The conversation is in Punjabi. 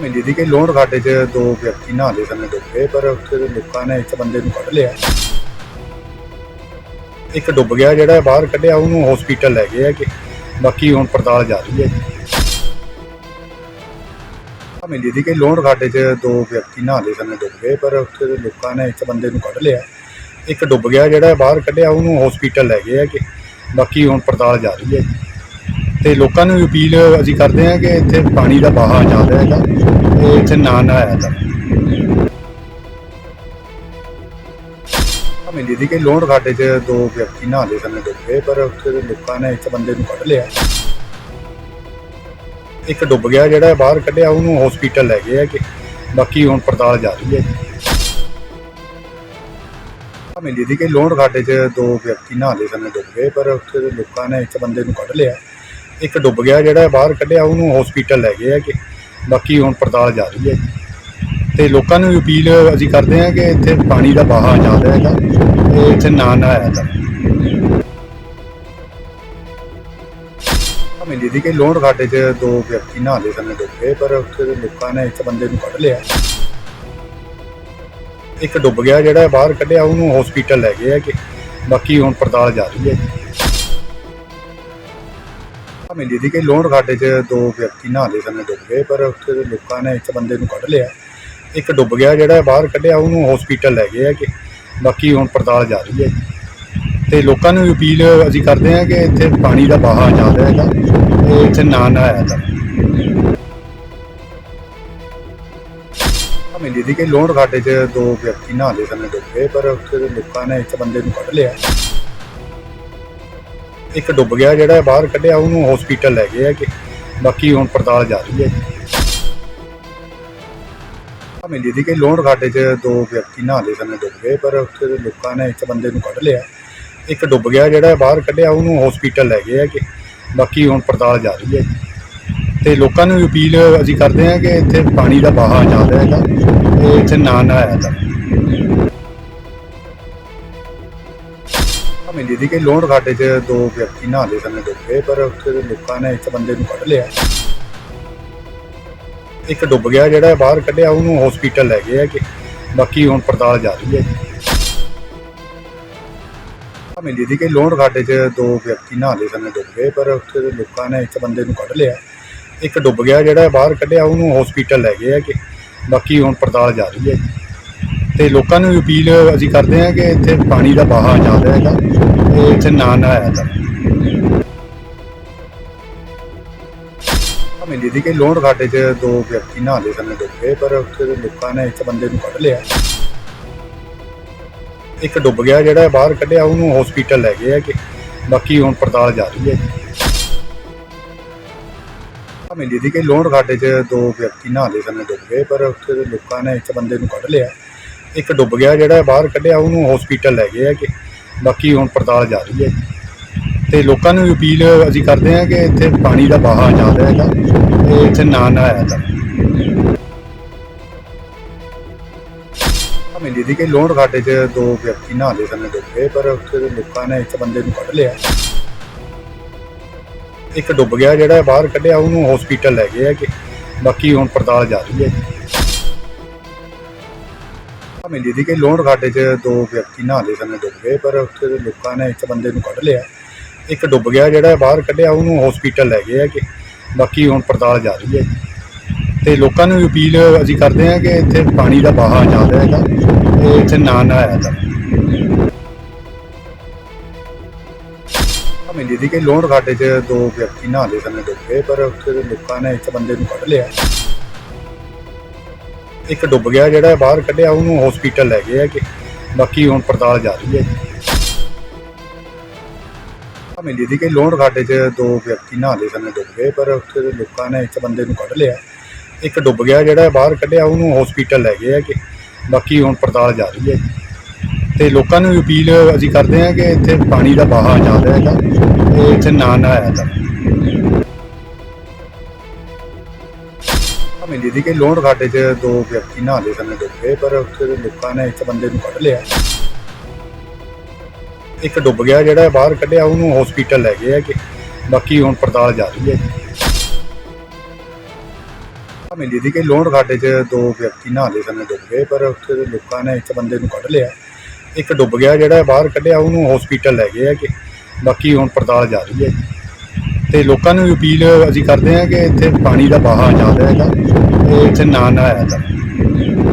ਮਿਲੀ ਦੀ ਕਿ ਲੋਹੜ ਘਾਟੇ 'ਚ ਦੋ ਵਿਅਕਤੀ ਨਹਾਉਂਦੇ ਸਮੇਂ ਡੁੱਬ ਗਏ, ਪਰ ਉੱਥੇ ਦੇ ਲੋਕਾਂ ਨੇ ਇੱਕ ਬੰਦੇ ਨੂੰ ਕੱਢ ਲਿਆ। ਇੱਕ ਡੁੱਬ ਗਿਆ ਜਿਹੜਾ ਬਾਹਰ ਕੱਢਿਆ, ਉਹਨੂੰ ਹਸਪੀਟਲ ਲੈ ਗਏ ਆ ਕਿ ਬਾਕੀ ਹੁਣ ਪੜਤਾਲ ਜਾ ਰਹੀ ਹੈ ਮਿਲੀ ਦੀ ਕਿ ਲੋਹੜ ਘਾਟੇ 'ਚ ਦੋ ਵਿਅਕਤੀ ਨਹਾਉਂਦੇ ਸਮੇਂ ਡੁੱਬ ਗਏ, ਪਰ ਉੱਥੇ ਦੇ ਲੋਕਾਂ ਨੇ ਇੱਕ ਬੰਦੇ ਨੂੰ ਕੱਢ ਲਿਆ। ਇੱਕ ਡੁੱਬ ਗਿਆ ਜਿਹੜਾ ਬਾਹਰ ਕੱਢਿਆ, ਉਹਨੂੰ ਹਸਪੀਟਲ ਲੈ ਗਏ ਆ ਕਿ ਬਾਕੀ ਹੁਣ ਪੜਤਾਲ ਜਾ ਰਹੀ ਹੈ। ਤੇ ਲੋਕਾਂ ਨੂੰ ਵੀ ਅਪੀਲ ਅਸੀਂ ਕਰਦੇ ਹਾਂ ਕਿ ਇੱਥੇ ਪਾਣੀ ਦਾ ਵਹਾਅ ਜ਼ਿਆਦਾ ਹੈਗਾ ਤੇ ਇੱਥੇ ਨਾ ਨਾ ਆਇਆ ਤਾਂ। ਮਿਲੀ ਦੀ ਕਿ ਲੋਹੜ ਘਾਟੇ 'ਚ ਦੋ ਵਿਅਕਤੀ ਨਹਾਉਂਦੇ ਸਮੇਂ ਡੁੱਬੇ ਪਰ ਉੱਥੇ ਦੇ ਲੋਕਾਂ ਨੇ ਇੱਕ ਬੰਦੇ ਨੂੰ ਕੱਢ ਲਿਆ। ਇੱਕ ਡੁੱਬ ਗਿਆ ਜਿਹੜਾ ਬਾਹਰ ਕੱਢਿਆ, ਉਹਨੂੰ ਹਸਪੀਟਲ ਲੈ ਗਏ ਆ ਕਿ ਬਾਕੀ ਹੁਣ ਪੜਤਾਲ ਜਾਰੀ ਹੈ ਮਿਲੀ ਦੀ ਕਿ ਲੋਹੜ ਘਾਟੇ 'ਚ ਦੋ ਵਿਅਕਤੀ ਨਹਾਉਂਦੇ ਸਮੇਂ ਡੁੱਬ ਗਏ, ਪਰ ਉੱਥੇ ਦੇ ਲੋਕਾਂ ਨੇ ਇੱਕ ਬੰਦੇ ਨੂੰ ਕੱਢ ਲਿਆ। ਇੱਕ ਡੁੱਬ ਗਿਆ ਜਿਹੜਾ ਬਾਹਰ ਕੱਢਿਆ, ਉਹਨੂੰ ਹਸਪੀਟਲ ਲੈ ਗਏ ਆ ਕਿ ਬਾਕੀ ਹੁਣ ਪੜਤਾਲ ਜਾ ਰਹੀ ਹੈ ਤੇ ਲੋਕਾਂ ਨੂੰ ਅਪੀਲ ਅਸੀਂ ਕਰਦੇ ਹਾਂ ਕਿ ਇੱਥੇ ਪਾਣੀ ਦਾ ਵਹਾਅ ਜ਼ਿਆਦਾ ਹੈਗਾ ਤੇ ਇੱਥੇ ਨਾ ਨਾ ਆਇਆ ਤਾਂ ਮਿਲੀ ਦੀ ਕਿ ਲੋਹੜ ਘਾਟੇ 'ਚ ਦੋ ਵਿਅਕਤੀ ਨਹਾਉਂਦੇ ਸਮੇਂ ਡੁੱਬ ਗਏ, ਪਰ ਉੱਥੇ ਦੇ ਲੋਕਾਂ ਨੇ ਇੱਕ ਬੰਦੇ ਨੂੰ ਕੱਢ ਲਿਆ। ਇੱਕ ਡੁੱਬ ਗਿਆ ਜਿਹੜਾ ਬਾਹਰ ਕੱਢਿਆ, ਉਹਨੂੰ ਹਸਪੀਟਲ ਲੈ ਗਏ ਆ ਕਿ ਬਾਕੀ ਹੁਣ ਪੜਤਾਲ ਜਾ ਰਹੀ ਹੈ ਮਿਲੀ ਦੀ ਕਿ ਲੋਹੜ ਘਾਟੇ 'ਚ ਦੋ ਵਿਅਕਤੀ ਨਹਾਉਂਦੇ ਸਮੇਂ ਡੁੱਬ ਗਏ, ਪਰ ਉੱਥੇ ਦੇ ਲੋਕਾਂ ਨੇ ਇੱਕ ਬੰਦੇ ਨੂੰ ਕੱਢ ਲਿਆ। ਇੱਕ ਡੁੱਬ ਗਿਆ ਜਿਹੜਾ ਬਾਹਰ ਕੱਢਿਆ, ਉਹਨੂੰ ਹਸਪੀਟਲ ਲੈ ਗਏ ਆ ਕਿ ਬਾਕੀ ਹੁਣ ਪੜਤਾਲ ਜਾ ਰਹੀ ਹੈ। ਤੇ ਲੋਕਾਂ ਨੂੰ ਵੀ ਅਪੀਲ ਅਸੀਂ ਕਰਦੇ ਹਾਂ ਕਿ ਇੱਥੇ ਪਾਣੀ ਦਾ ਵਹਾਅ ਜ਼ਿਆਦਾ ਹੈਗਾ ਤੇ ਇੱਥੇ ਨਾ ਨਾ ਆਇਆ ਤਾਂ ਮਿਲੀ ਦੀ ਕਿ ਲੋਹੜ ਘਾਟੇ 'ਚ ਦੋ ਵਿਅਕਤੀ ਨਹਾਉਂਦੇ ਸਮੇਂ ਡੁੱਬ ਗਏ, ਪਰ ਉੱਥੇ ਦੇ ਲੋਕਾਂ ਨੇ ਇੱਕ ਬੰਦੇ ਨੂੰ ਕੱਢ ਲਿਆ। ਇੱਕ ਡੁੱਬ ਗਿਆ ਜਿਹੜਾ ਬਾਹਰ ਕੱਢਿਆ, ਉਹਨੂੰ ਹਸਪੀਟਲ ਲੈ ਗਏ ਆ ਕਿ ਬਾਕੀ ਹੁਣ ਪੜਤਾਲ ਜਾ ਰਹੀ ਹੈ ਮਿਲੀ ਦੀ ਕਿ ਲੋਹੜ ਘਾਟੇ 'ਚ ਦੋ ਵਿਅਕਤੀ ਨਹਾਉਂਦੇ ਸਮੇਂ ਡੁੱਬ ਗਏ, ਪਰ ਉੱਥੇ ਦੇ ਲੋਕਾਂ ਨੇ ਇੱਕ ਬੰਦੇ ਨੂੰ ਕੱਢ ਲਿਆ। ਇੱਕ ਡੁੱਬ ਗਿਆ ਜਿਹੜਾ ਬਾਹਰ ਕੱਢਿਆ, ਉਹਨੂੰ ਹਸਪੀਟਲ ਲੈ ਗਏ ਆ ਕਿ ਬਾਕੀ ਹੁਣ ਪੜਤਾਲ ਜਾ ਰਹੀ ਹੈ ਤੇ ਲੋਕਾਂ ਨੂੰ ਵੀ ਅਪੀਲ ਅਸੀਂ ਕਰਦੇ ਹਾਂ ਕਿ ਇੱਥੇ ਪਾਣੀ ਦਾ ਵਹਾਅ ਜ਼ਿਆਦਾ ਹੈਗਾ, ਤੇ ਇੱਥੇ ਨਾ ਨਹਾਇਆ ਆਇਆ ਮਿਲੀ ਦੀ ਕਿ ਲੋਹੜ ਘਾਟੇ 'ਚ ਦੋ ਵਿਅਕਤੀ ਨਹਾਉਂਦੇ ਸਮੇਂ ਡੁੱਬ ਗਏ, ਪਰ ਉੱਥੇ ਦੇ ਲੋਕਾਂ ਨੇ ਇੱਕ ਬੰਦੇ ਨੂੰ ਕੱਢ ਲਿਆ। ਇੱਕ ਡੁੱਬ ਗਿਆ ਜਿਹੜਾ ਬਾਹਰ ਕੱਢਿਆ, ਉਹਨੂੰ ਹਸਪੀਟਲ ਲੈ ਗਏ ਆ ਕਿ ਬਾਕੀ ਹੁਣ ਪੜਤਾਲ ਜਾ। ਰਹੀ ਹੈ ਮਿਲੀ ਦੀ ਕਿ ਲੋਹੜ ਘਾਟੇ 'ਚ ਦੋ ਵਿਅਕਤੀ ਨਹਾਉਂਦੇ ਸਮੇਂ ਡੁੱਬ ਗਏ, ਪਰ ਉੱਥੇ ਦੇ ਲੋਕਾਂ ਨੇ ਇੱਕ ਬੰਦੇ ਨੂੰ ਕੱਢ ਲਿਆ। ਇੱਕ ਡੁੱਬ ਗਿਆ ਜਿਹੜਾ ਬਾਹਰ ਕੱਢਿਆ, ਉਹਨੂੰ ਹਸਪੀਟਲ ਲੈ ਗਏ ਆ ਕਿ ਬਾਕੀ ਹੁਣ ਪੜਤਾਲ ਜਾ ਰਹੀ ਹੈ ਤੇ ਲੋਕਾਂ ਨੂੰ ਵੀ ਅਪੀਲ ਅਸੀਂ ਕਰਦੇ ਹਾਂ ਕਿ ਇੱਥੇ ਪਾਣੀ ਦਾ ਵਹਾਅ ਜ਼ਿਆਦਾ ਹੈਗਾ ਤੇ ਇੱਥੇ ਨਾ ਨਾ ਆਇਆ ਤਾਂ ਮਿਲੀ ਦੀ ਕਿ ਲੋਹੜ ਘਾਟੇ 'ਚ ਦੋ ਵਿਅਕਤੀ ਨਹਾਉਂਦੇ ਸਮੇਂ ਡੁੱਬ ਗਏ, ਪਰ ਉੱਥੇ ਦੇ ਲੋਕਾਂ ਨੇ ਇੱਕ ਬੰਦੇ ਨੂੰ ਕੱਢ ਲਿਆ। ਇੱਕ ਡੁੱਬ ਗਿਆ ਜਿਹੜਾ ਬਾਹਰ ਕੱਢਿਆ, ਉਹਨੂੰ ਹਸਪੀਟਲ ਲੈ ਗਏ ਆ ਕਿ ਬਾਕੀ ਹੁਣ ਪੜਤਾਲ ਜਾ। ਰਹੀ ਹੈ ਮਿਲੀ ਦੀ ਕਿ ਲੋਹੜ ਘਾਟੇ 'ਚ ਦੋ ਵਿਅਕਤੀ ਨਹਾਉਂਦੇ ਸਮੇਂ ਡੁੱਬ ਗਏ, ਪਰ ਉੱਥੇ ਦੇ ਲੋਕਾਂ ਨੇ ਇੱਕ ਬੰਦੇ ਨੂੰ ਕੱਢ ਲਿਆ। ਇੱਕ ਡੁੱਬ ਗਿਆ ਜਿਹੜਾ ਬਾਹਰ ਕੱਢਿਆ, ਉਹਨੂੰ ਹਸਪੀਟਲ ਲੈ ਗਏ ਆ ਕਿ ਬਾਕੀ ਹੁਣ ਪੜਤਾਲ ਜਾ ਰਹੀ ਹੈ। ਤੇ ਲੋਕਾਂ ਨੂੰ ਵੀ ਅਪੀਲ ਅਸੀਂ ਕਰਦੇ ਹਾਂ ਕਿ ਇੱਥੇ ਪਾਣੀ ਦਾ ਵਹਾਅ ਜ਼ਿਆਦਾ ਹੈਗਾ ਤੇ ਇੱਥੇ ਨਾ ਨਾ ਆਇਆ ਤਾਂ ਮਿਲੀ ਦੀ ਕਿ ਲੋਹੜ ਘਾਟੇ 'ਚ ਦੋ ਵਿਅਕਤੀ ਨਹਾਉਂਦੇ ਸਮੇਂ ਡੁੱਬ ਗਏ, ਪਰ ਉੱਥੇ ਦੇ ਲੋਕਾਂ ਨੇ ਇੱਕ ਬੰਦੇ ਨੂੰ ਕੱਢ ਲਿਆ। ਇੱਕ ਡੁੱਬ ਗਿਆ ਜਿਹੜਾ ਬਾਹਰ ਕੱਢਿਆ, ਉਹਨੂੰ ਹਸਪੀਟਲ ਲੈ ਗਏ ਆ ਕਿ ਬਾਕੀ ਹੁਣ ਪੜਤਾਲ ਜਾ ਰਹੀ ਹੈ। ਮਿਲੀ ਦੀ ਕਿ ਲੋਹੜ ਘਾਟੇ 'ਚ ਦੋ ਵਿਅਕਤੀ ਨਹਾਉਂਦੇ ਸਮੇਂ ਡੁੱਬ ਗਏ, ਪਰ ਉੱਥੇ ਦੇ ਲੋਕਾਂ ਨੇ ਇੱਕ ਬੰਦੇ ਨੂੰ ਕੱਢ ਲਿਆ। ਇੱਕ ਡੁੱਬ ਗਿਆ, ਜਿਹੜਾ ਬਾਹਰ ਕੱਢਿਆ, ਉਹਨੂੰ ਹਸਪੀਟਲ ਲੈ ਗਏ ਆ ਕਿ ਬਾਕੀ ਹੁਣ ਪੜਤਾਲ ਜਾ ਰਹੀ ਹੈ। ਤੇ ਲੋਕਾਂ ਨੂੰ ਅਪੀਲ ਅਸੀਂ ਕਰਦੇ ਹਾਂ ਕਿ ਇੱਥੇ ਪਾਣੀ ਦਾ ਵਹਾਅ ਜ਼ਿਆਦਾ ਹੈਗਾ ਤੇ ਇੱਥੇ ਨਾ ਨਾ ਆਇਆ ਤਾਂ ਮਿਲੀ ਦੀ ਕਿ ਲੋਹੜ ਘਾਟੇ 'ਚ ਦੋ ਵਿਅਕਤੀ ਨਹਾਉਂਦੇ ਸਮੇਂ ਡੁੱਬ ਗਏ, ਪਰ ਉੱਥੇ ਦੇ ਲੋਕਾਂ ਨੇ ਇੱਕ ਬੰਦੇ ਨੂੰ ਕੱਢ ਲਿਆ। ਇੱਕ ਡੁੱਬ ਗਿਆ ਜਿਹੜਾ ਬਾਹਰ ਕੱਢਿਆ, ਉਹਨੂੰ ਹਸਪੀਟਲ ਲੈ ਗਏ ਆ ਕਿ ਬਾਕੀ ਹੁਣ ਪੜਤਾਲ ਜਾ। ਰਹੀ ਹੈ ਮਿਲੀ ਸੀ ਕਿ ਲੋਹੜ ਘਾਟੇ 'ਚ ਦੋ ਵਿਅਕਤੀ ਨਹਾਉਂਦੇ ਸਮੇਂ ਡੁੱਬ ਗਏ, ਪਰ ਉੱਥੇ ਦੇ ਲੋਕਾਂ ਨੇ ਇੱਕ ਬੰਦੇ ਨੂੰ ਕੱਢ ਲਿਆ। ਇੱਕ ਡੁੱਬ ਗਿਆ ਜਿਹੜਾ ਬਾਹਰ ਕੱਢਿਆ, ਉਹਨੂੰ ਹਸਪੀਟਲ ਲੈ ਗਏ ਆ ਕਿ ਬਾਕੀ ਹੁਣ ਪੜਤਾਲ ਜਾ ਰਹੀ ਹੈ ਤੇ ਲੋਕਾਂ ਨੂੰ ਵੀ ਅਪੀਲ ਅਸੀਂ ਕਰਦੇ ਹਾਂ ਕਿ ਇੱਥੇ ਪਾਣੀ ਦਾ ਵਹਾਅ ਜ਼ਿਆਦਾ ਹੈਗਾ, ਤੇ ਇੱਥੇ ਨਾ ਨਾ ਆਇਆ ਤਾਂ ਮਿਲੀ ਦੀ ਕਿ ਲੋਹੜ ਘਾਟੇ 'ਚ ਦੋ ਵਿਅਕਤੀ ਨਹਾਉਂਦੇ ਸਮੇਂ ਡੁੱਬ ਗਏ, ਪਰ ਉੱਥੇ ਦੇ ਲੋਕਾਂ ਨੇ ਇੱਕ ਬੰਦੇ ਨੂੰ ਕੱਢ ਲਿਆ। ਇੱਕ ਡੁੱਬ ਗਿਆ ਜਿਹੜਾ ਬਾਹਰ ਕੱਢਿਆ, ਉਹਨੂੰ ਹਸਪੀਟਲ ਲੈ ਗਏ ਆ ਕਿ ਬਾਕੀ ਹੁਣ ਪੜਤਾਲ ਜਾ ਰਹੀ ਹੈ ਮਿਲੀ ਸੀ ਕਿ ਲੋਹੜ ਘਾਟੇ 'ਚ ਦੋ ਵਿਅਕਤੀ ਨਹਾਉਂਦੇ ਸਮੇਂ ਡੁੱਬ ਗਏ, ਪਰ ਉੱਥੇ ਦੇ ਲੋਕਾਂ ਨੇ ਇੱਕ ਬੰਦੇ ਨੂੰ ਕੱਢ ਲਿਆ। ਇੱਕ ਡੁੱਬ ਗਿਆ ਜਿਹੜਾ ਬਾਹਰ ਕੱਢਿਆ, ਉਹਨੂੰ ਹਸਪੀਟਲ ਲੈ ਗਏ ਆ ਕਿ ਬਾਕੀ ਹੁਣ ਪੜਤਾਲ ਜਾ ਰਹੀ ਹੈ। ਜੀ। ਤੇ ਲੋਕਾਂ ਨੂੰ ਵੀ ਅਪੀਲ ਅਸੀਂ ਕਰਦੇ ਹਾਂ ਕਿ ਇੱਥੇ ਪਾਣੀ ਦਾ ਵਹਾਅ ਜ਼ਿਆਦਾ ਹੈਗਾ ਤੇ ਇੱਥੇ ਨਾ ਨਹਾਇਆ ਜਾਵੇ।